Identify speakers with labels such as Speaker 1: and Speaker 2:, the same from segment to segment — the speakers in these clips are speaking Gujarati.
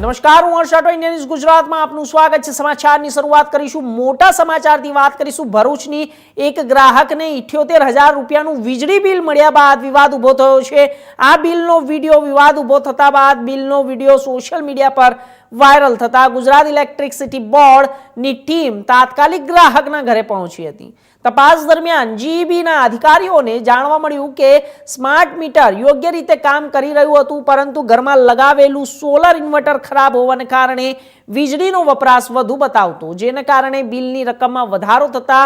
Speaker 1: નમસ્કાર, હું હર્ષ રાઠોડ ઇન્ડિયન ન્યૂઝ ગુજરાતમાં આપનું સ્વાગત છે. સમાચારની શરૂઆત કરીશું. મોટા સમાચારથી વાત કરીશું. ભરૂચની એક ગ્રાહકને ઇઠ્યોતેર હજાર રૂપિયાનું વીજળી બિલ મળ્યા બાદ વિવાદ ઊભો થયો છે. આ બિલનો વીડિયો વિવાદ ઊભો થતા બાદ બિલનો વીડિયો સોશિયલ મીડિયા પર વાયરલ થતા ગુજરાત ઇલેક્ટ્રિસિટી બોર્ડની ટીમ તાત્કાલિક ગ્રાહકના ઘરે પહોંચી હતી. તપાસ દરમિયાન જીઈબીના અધિકારીઓને જાણવા મળ્યું કે સ્માર્ટ મીટર યોગ્ય રીતે કામ કરી રહ્યું હતું, પરંતુ ઘરમાં લગાવેલું સોલર ઇન્વર્ટર ખરાબ હોવાને કારણે વીજળીનો વપરાશ વધુ બતાવતો, જેને કારણે બિલની રકમમાં વધારો થતા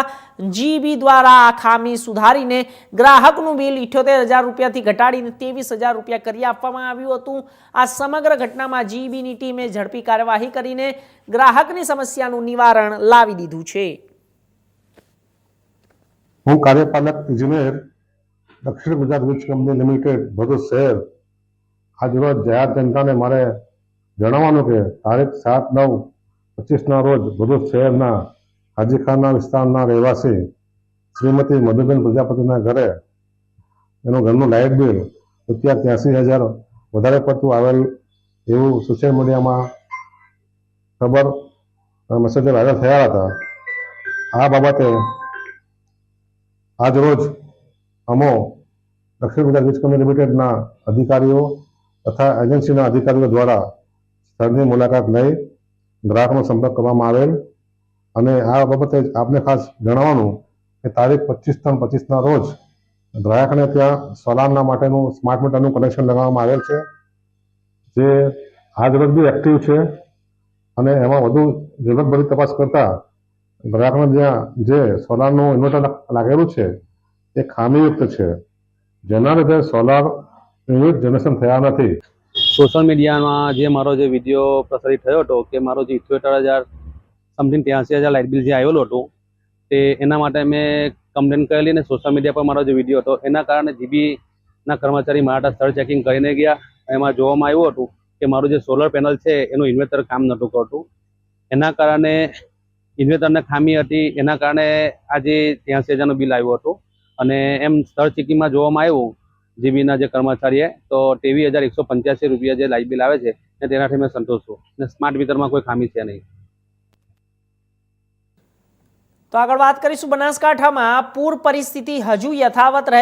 Speaker 1: જીબી દ્વારા આ ખામી સુધારીને ગ્રાહકનું બિલ ઇઠ્યોતેર હજાર રૂપિયાથી ઘટાડીને ત્રેવીસ હજાર રૂપિયા કરી આપવામાં આવ્યું હતું. આ સમગ્ર ઘટનામાં જીબીની ટીમે ઝડપી કાર્યવાહી કરીને ગ્રાહકની સમસ્યાનું નિવારણ લાવી દીધું છે.
Speaker 2: હું કાર્યપાલક ઇજનેર દક્ષિણ ગુજરાત વીજ કંપની લિમિટેડ ભરૂચ શહેર. આજરોજ જયા જનતાને મારે જણાવવાનું કે તારીખ સાત, નવ, પચીસના રોજ ભરૂચ શહેરના હાજીખાના વિસ્તારના રહેવાસી શ્રીમતી મધુબેન પ્રજાપતિના ઘરે એનું ઘરનું લાઇટ બિલ રૂપિયા ત્યાંસી હજાર વધારે પડતું આવેલ એવું સોશિયલ મીડિયામાં ખબર મેસેજો વાયરલ થયા હતા. આ બાબતે આજ રોજ અમો દક્ષિણ ગુજરાત વીજ કંપની લિમિટેડના અધિકારીઓ તથા એજન્સીના અધિકારીઓ દ્વારા સ્થળની મુલાકાત લઈ ગ્રાહકનો સંપર્ક કરવામાં આવેલ. અને આ બાબતે આપને ખાસ જણાવવાનું કે તારીખ પચીસ ત્રણ પચીસના રોજ ગ્રાહકને ત્યાં સોલારના માટેનું સ્માર્ટ મીટરનું કનેક્શન લગાવવામાં આવેલ છે. જે આજરોજ બી એક્ટિવ છે અને એમાં વધુ જરૂરતભરી તપાસ કરતા ગ્રાહકને જ્યાં જે સોલારનું ઇન્વર્ટર લાગેલું છે એ ખામીયુક્ત છે. જેના લીધે સોલાર યુનિટ જનરેશન થયા નથી.
Speaker 3: સોશિયલ મીડિયામાં જે મારો જે વીડિયો પ્રસારિત થયો હતો કે મારો જે ઇઠ્યોતેર હજાર સમથિંગ ત્યાંસી હજાર લાઇટ બિલ જે આવેલું હતું, તે એના માટે મેં કમ્પ્લેન કરેલી અને સોશિયલ મીડિયા પર મારો જે વીડિયો હતો, એના કારણે જીબીના કર્મચારી મારા સ્થળ ચેકિંગ કરીને ગયા. એમાં જોવામાં આવ્યું હતું કે મારું જે સોલર પેનલ છે, એનું ઇન્વેટર કામ નહોતું કરતું. એના કારણે ઇન્વેટરને ખામી હતી, એના કારણે આજે ત્યાંસી હજારનું બિલ આવ્યું હતું. અને એમ સ્થળ ચેકિંગમાં જોવામાં આવ્યું જીબીના જે કર્મચારી છે, તો ત્રેવીસ હજાર એકસો પંચ્યાસી રૂપિયા જે લાઇટ બિલ આવે છે, ને તેનાથી મેં સંતોષ છું અને સ્માર્ટ મીટરમાં કોઈ ખામી છે નહીં.
Speaker 1: તો આગળ વાત કરીશું બનાસકાંઠામાં. પૂર પરિસ્થિતિ હજુ યથાવત રહે